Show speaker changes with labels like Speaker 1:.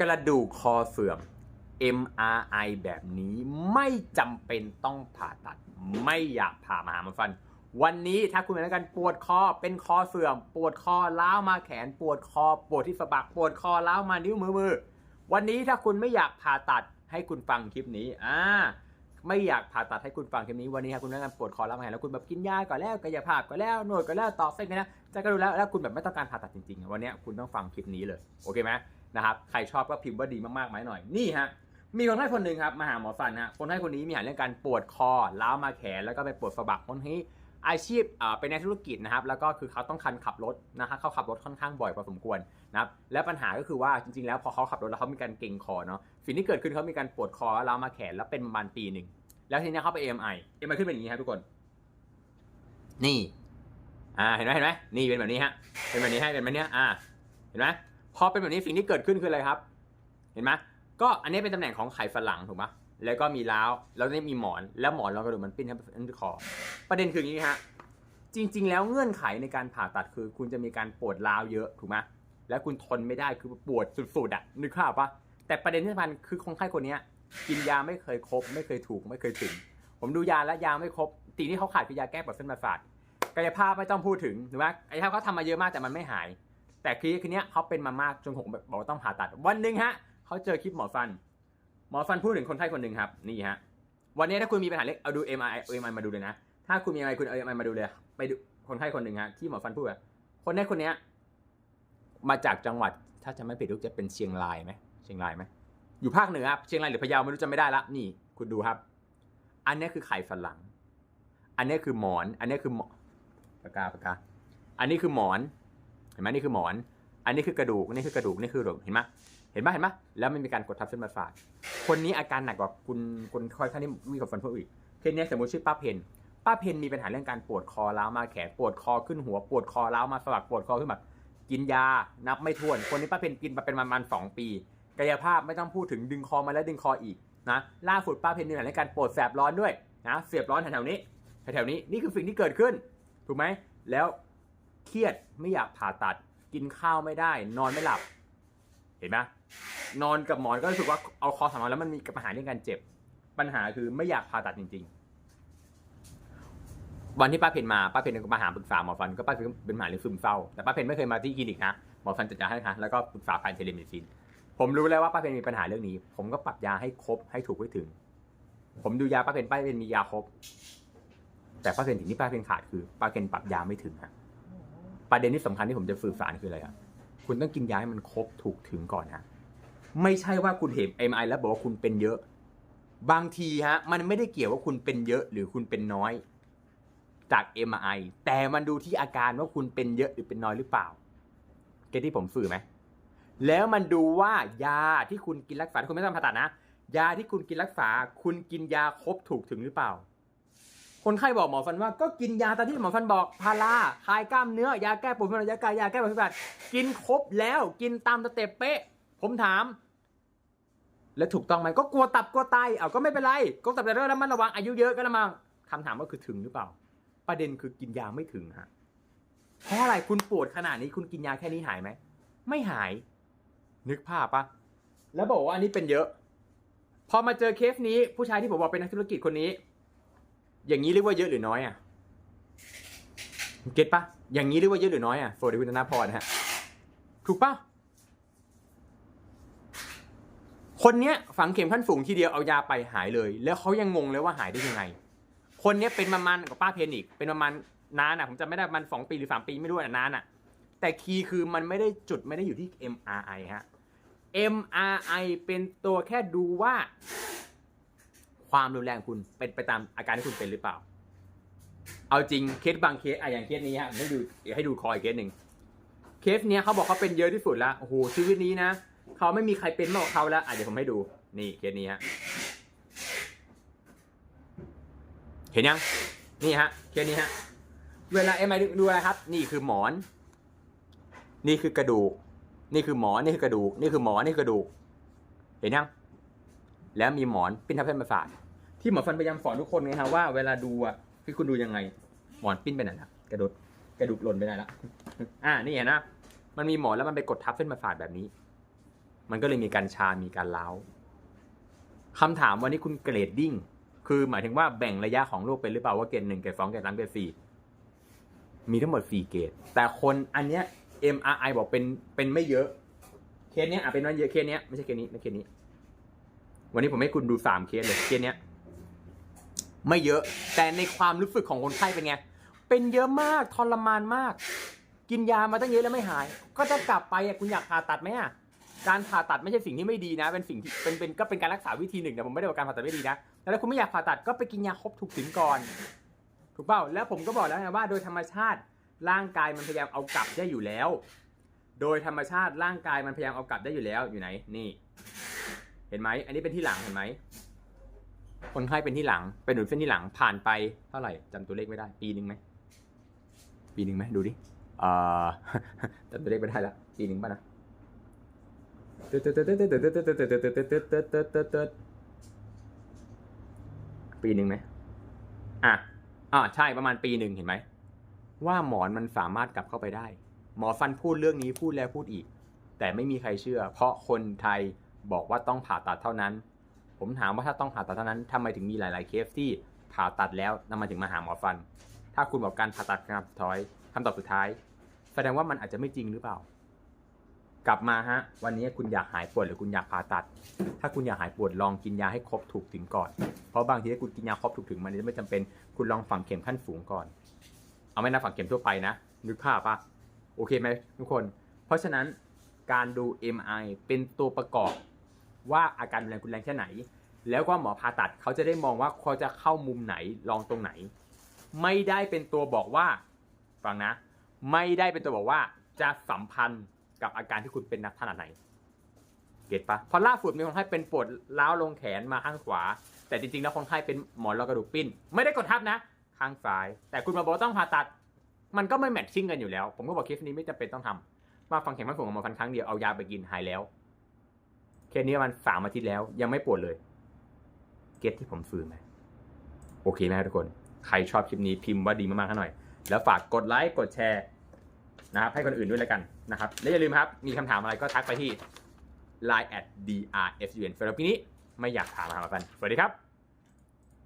Speaker 1: กระดูกคอเสื่อม MRI แบบนี้ไม่จำเป็นต้องผ่าตัด ไม่อยากผ่ามาหามอฟัน วันนี้ถ้าคุณเป็นการปวดคอเป็นคอเสื่อม ปวดคอล้าวมาแขน ปวดคอ ปวดที่สะบักปวดคอล้าวมานิ้วมือมือ วันนี้ถ้าคุณไม่อยากผ่าตัดให้คุณฟังคลิปนี้อ่าไม่อยากผ่าตัดให้คุณฟังคลิปนี้วันนี้ถ้าคุณเป็นอาการปวดคอล้าวมาแขนแล้วคุณแบบกินยาก่อนแล้วกายภาพก่อนแล้วนวดก่อนแล้วต่อเส้นกันนะจะกระดูแล้วแล้วคุณแบบไม่ต้องการผ่าตัดจริงๆ วันนี้คุณต้องฟังคลิปนี้เลยโอเคไหม นะครับใครชอบก็พิมพ์ว่าดีมากๆไหมหน่อยนี่ฮะมีคนไข้คนหนึ่งครับมาหาหมอฟันฮะคนไข้คนนี้มีปัญหาเรื่องการปวดคอล้าวมาแขนแล้วก็ไปปวดสะบักคนนี้อาชีพเป็นในธุรกิจนะครับ แล้วก็คือเขาต้องคันขับรถนะครับเขาขับรถค่อนข้างบ่อยพอสมควรนะครับและปัญหาก็คือว่าจริงๆ แล้วพอเขาขับรถแล้วเขามีการเกร็งคอเนาะสิ่งที่เกิดขึ้นเขามีการปวดคอล้าวมาแขนแล้วเป็นประมาณปีหนึ่งแล้วทีนี้เขาไป AMI AMI ขึ้นเป็นอย่างนี้ครับทุกคน นี่ อ่าเห็นไหมเห็นไหมนี่เป็นแบบนี้ฮะเป็นแบบนี้ให้เป็นแบบนี้อ่าเห็นไหม พอเป็นแบบนี้สิ่งที่เกิดขึ้นคืออะไรครับ เห็นไหมก็อันนี้เป็นตำแหน่งของไขสันหลังถูกไหมแล้วก็มีล้าวแล้วนี่มีหมอน แล้วหมอนรองกระดูกมันปิ้นครับอันที่คอ ประเด็นคืออย่างนี้ฮะจริง ๆ แล้วเงื่อนไขในการผ่าตัดคือ คุณจะมีการปวดร้าวเยอะถูกไหมแล้วคุณทนไม่ได้คือปวดสุดๆอะนึกภาพปะแต่ประเด็นที่สำคัญคือคนไข้คนนี้กินยาไม่เคยครบ ไม่เคยถูกไม่เคยถึง ผมดูยาแล้วยาไม่ครบสิ่งที่เขาขาดคือยาแก้ปวดเส้นประสาทกายภาพไม่ต้องพูดถึงถูกไหมกายภาพเขาทำมาเยอะมากแต่มันไม่หาย แต่คือคือเนี้ยเขาเป็นมามากจนผมแบบบอกว่าต้องผ่าตัด วันหนึ่งฮะเขาเจอคลิปหมอฟัน หมอฟันพูดถึงคนไข้คนหนึ่งครับนี่ฮะวันนี้ถ้าคุณมีปัญหาเล็กเอาดู MRI เอา MRI มาดูเลยนะ ถ้าคุณมีอะไรคุณเอา MRI มาดูเลย ไปดูคนไข้คนหนึ่งฮะที่หมอฟันพูดคนไข้คนเนี้ยมาจากจังหวัดถ้าจะไม่ผิดรู้จะเป็นเชียงรายไหมเชียงรายไหมอยู่ภาคเหนือครับเชียงรายหรือพะเยาไม่รู้จำไม่ได้ละนี่ คุณดูครับ อันนี้คือไข่สันหลังอันนี้คือหมอน อันนี้คือหมอปากกาปากกาอันนี้คือหมอน เห็นไหมนี่คือหมอน อันนี้คือกระดูกนี่คือกระดูกนี่คือกระดูกเห็นไหมเห็นไหมเห็นไหมแล้วมันมีการกดทับเส้นประสาทคนนี้อาการหนักกว่าคุณคนค่อยข้างที่วิ่งกับฟันพวกอีกเคสนี้สมมติชื่อป้าเพนป้าเพนมีปัญหาเรื่องการปวดคอล้าวมาแขนปวดคอขึ้นหัวปวดคอล้าวมาสะบักปวดคอขึ้นแบบกินยานับไม่ถ้วน คนนี้ป้าเพนกินมาเป็นประมาณสองปี กายภาพไม่ต้องพูดถึงดึงคอมาแล้วดึงคออีกนะล่าสุดป้าเพนมีปัญหาเรื่องการปวดแสบร้อนด้วยนะเสียบร้อนแถวๆนี้แถวๆนี้นี่คือสิ่งที่เกิดขึ้น ถูกไหมแล้ว รียดไม่อยากผ่าตัด กินข้าวไม่ได้ นอนไม่หลับ เห็นไหมนอนกับหมอนก็รู้สึกว่าเอาคอสามารแล้วมันมีปัญหาเรื่องการเจ็บ ปัญหาคือไม่อยากผ่าตัดจริง ๆ วันที่ป้าเพนมาป้าเพนก็มาหาปรึกษาหมอฟันก็ป้าเพนเป็นปัญหาเรื่องซึมเศร้าแต่ป้าเพนไม่เคยมาที่คลินิกนะหมอฟันจัดยาให้นะแล้วก็ปรึกษาผ่านเทเลเมดิซินผมรู้แล้วว่าป้าเพนมีปัญหาเรื่องนี้ ผมก็ปรับยาให้ครบให้ถูกให้ถึง ผมดูยาป้าเพนป้าเพนมียาครบ แต่ป้าเพนสิ่งที่ป้าเพนขาดคือป้าเพนปรับยาไม่ถึงฮะ ประเด็นที่สำคัญที่ผมจะสื่อสารคืออะไรอะคุณต้องกินยาให้มันครบถูกถึงก่อนฮะไม่ใช่ว่าคุณเห็น MI แล้วบอกว่าคุณเป็นเยอะ บางทีฮะมันไม่ได้เกี่ยวว่าคุณเป็นเยอะหรือคุณเป็นน้อย จาก MRI แต่มันดูที่อาการว่าคุณเป็นเยอะหรือเป็นน้อยหรือเปล่าเก็ตที่ผมสื่อไหมแล้วมันดูว่ายาที่คุณกินรักษาคุณไม่ต้องผ่าตัดนะยาที่คุณกินรักษา คุณกินยาครบถูกถึงหรือเปล่า คนไข้บอกหมอฟันว่าก็กินยาตามที่หมอฟันบอกพาราคลายกล้ามเนื้อยาแก้ปวดฟันยาแก้ยาแก้ปวดฟันกินครบแล้วกินตามสเต็ปเป๊ะ ผมถาม แล้วถูกต้องไหมก็กลัวตับกลัวไตเอาก็ไม่เป็นไรก็ตับแต่เรื่องแล้วมันระวังอายุเยอะก็แล้วมั้งคำถามก็คือถึงหรือเปล่า ประเด็นคือกินยาไม่ถึงฮะเพราะอะไรคุณปวดขนาดนี้คุณกินยาแค่นี้หายไหมไม่หาย นึกภาพปะแล้วบอกว่าอันนี้เป็นเยอะ พอมาเจอเคสนี้ผู้ชายที่ผมบอกเป็นนักธุรกิจคนนี้ อย่างนี้เรียกว่าเยอะหรือน้อยอะเก็ตปะอย่างนี้เรียกว่าเยอะหรือน้อยอะโฟร์ดิวินาพรฮะถูกปะคนเนี้ยฝังเข็มขั้นสูงทีเดียวเอายาไปหายเลย แล้วเขายังงงเลยว่าหายได้ยังไง คนเนี้ยเป็นประมาณกับป้าเพนอีกเป็นประมาณนานอะผมจำไม่ได้มันสองปีหรือสามปีไม่รู้อะนานอะ แต่คีย์คือมันไม่ได้จุดไม่ได้อยู่ที่ MRI ฮะ MRI เป็นตัวแค่ดูว่า ความรุนแรงคุณเป็นไปตามอาการที่คุณเป็นหรือเปล่า เอาจริงเคสบางเคสอะอย่างเคสนี้ฮะให้ดูให้ดูคออีกเคสหนึ่งเคสเนี้ยเขาบอกเขาเป็นเยอะที่สุดแล้วโอ้โหชีวิตนี้นะเขาไม่มีใครเป็นมากกว่าเขาแล้วอะเดี๋ยวผมให้ดูนี่เคสนี้ฮะเห็นยังนี่ฮะเคสนี้ฮะเวลาเอ็มไอดูอะไรครับ นี่คือหมอน นี่คือกระดูก นี่คือหมอนนี่คือกระดูก นี่คือหมอนนี่คือกระดูก เห็นยัง แล้วมีหมอนปิ้นทับเส้นประสาท ที่หมอฟันพยายามสอนทุกคนไงฮะว่าเวลาดูอะคือคุณดูยังไง หมอนปิ้นไปไหนละกระดูกกระดูกหล่นไปไหนละอ่านี่เห็นนะมันมีหมอนแล้วมันไปกดทับเส้นประสาทแบบนี้ มันก็เลยมีการชา มีการล้าวคำถามวันนี้คุณเกรดดิ้ง คือหมายถึงว่าแบ่งระยะของโรคเป็นหรือเปล่าว่าเกรดหนึ่งเกรดสองเกรดสามเกรดสี่มีทั้งหมดสี่เกรดแต่คนอันเนี้ย MRI บอกเป็นเป็นไม่เยอะ เคสเนี้ยอะเป็นไม่เยอะเคสเนี้ยไม่ใช่เคสนี้ไม่เคสนี้ วันนี้ผมให้คุณดูสามเคสเลยเคสเนี้ย ไม่เยอะ แต่ในความรู้สึกของคนไข้เป็นไง เป็นเยอะมากทรมานมาก กินยามาตั้งเยอะแล้วไม่หาย ก็จะกลับไปอะคุณอยากผ่าตัดไหมอะการผ่าตัดไม่ใช่สิ่งที่ไม่ดีนะ เป็นสิ่งที่เป็นเป็นก็เป็นการรักษาวิธีหนึ่งนะผมไม่ได้บอกการผ่าตัดไม่ดีนะแต่ถ้าคุณไม่อยากผ่าตัดก็ไปกินยาครบถูกถึงก่อน ถูกเปล่าแล้วผมก็บอกแล้วไงว่า โดยธรรมชาติร่างกายมันพยายามเอากลับได้อยู่แล้ว โดยธรรมชาติร่างกายมันพยายามเอากลับได้อยู่แล้วอยู่ไหนนี่ เห็นไหมอันนี้เป็นที่หลังเห็นไหม คนไข้เป็นที่หลังเป็นหนุนเส้นที่หลังผ่านไปเท่าไหร่จำตัวเลขไม่ได้ ปีหนึ่งไหมปีหนึ่งไหมดูดิเอ่อจำตัวเลขไม่ได้ละปีหนึ่งป่ะนะปีหนึ่งไหมอะอ่าใช่ประมาณปีหนึ่งเห็นไหมว่าหมอนมันสามารถกลับเข้าไปได้ หมอฟันพูดเรื่องนี้พูดแล้วพูดอีก แต่ไม่มีใครเชื่อ เพราะคนไทยบอกว่าต้องผ่าตัดเท่านั้น ผมถามว่าถ้าต้องผ่าตัดเท่านั้นทำไมถึงมีหลาย ๆ เคสที่ผ่าตัดแล้วนำมาถึงมาหาหมอฟัน ถ้าคุณบอกการผ่าตัดคำตอบสุดท้ายคำตอบสุดท้าย แสดงว่ามันอาจจะไม่จริงหรือเปล่า กลับมาฮะ วันนี้คุณอยากหายปวดหรือคุณอยากผ่าตัด ถ้าคุณอยากหายปวดลองกินยาให้ครบถูกถึงก่อน เพราะบางทีถ้าคุณกินยาครบถูกถึงมันจะไม่จำเป็น คุณลองฝังเข็มขั้นสูงก่อน เอาไม่นะฝังเข็มทั่วไปนะนึกภาพปะโอเคไหมทุกคน เพราะฉะนั้นการดู MI เป็นตัวประกอบ ว่าอาการรุนแรงคุณแรงแค่ไหน แล้วก็หมอผ่าตัดเขาจะได้มองว่าเขาจะเข้ามุมไหนลองตรงไหน ไม่ได้เป็นตัวบอกว่าฟังนะ ไม่ได้เป็นตัวบอกว่าจะสัมพันธ์กับอาการที่คุณเป็นนักขนาดไหน เก็ตปะพราะล่าสุดมีคนไข้เป็นปวดล้าวลงแขนมาข้างขวา แต่จริงๆแล้วคนไข้เป็นหมอนรองกระดูกปิ้น ไม่ได้กดทับนะ ข้างซ้าย แต่คุณมาบอกว่าต้องผ่าตัด มันก็ไม่แมทชิ่งกันอยู่แล้ว ผมก็บอกเคสนี้ไม่จำเป็นต้องทำมาฟังเข็มมันสูงออกมาฟันครั้งเดียวเอายาไปกินหายแล้ว เคสนี้มันสามอาทิตย์แล้ว ยังไม่ปวดเลย เก็ตที่ผมซื้อไหมโอเคไหมทุกคน ใครชอบคลิปนี้พิมพ์ว่าดีมากๆให้หน่อย แล้วฝากกดไลค์กดแชร์นะครับให้คนอื่นด้วยแล้วกันนะครับ และอย่าลืมครับ มีคำถามอะไรก็ทักไปที่ line at drsun สำหรับคลิปนี้ไม่อยากถามมาหากันสวัสดีครับ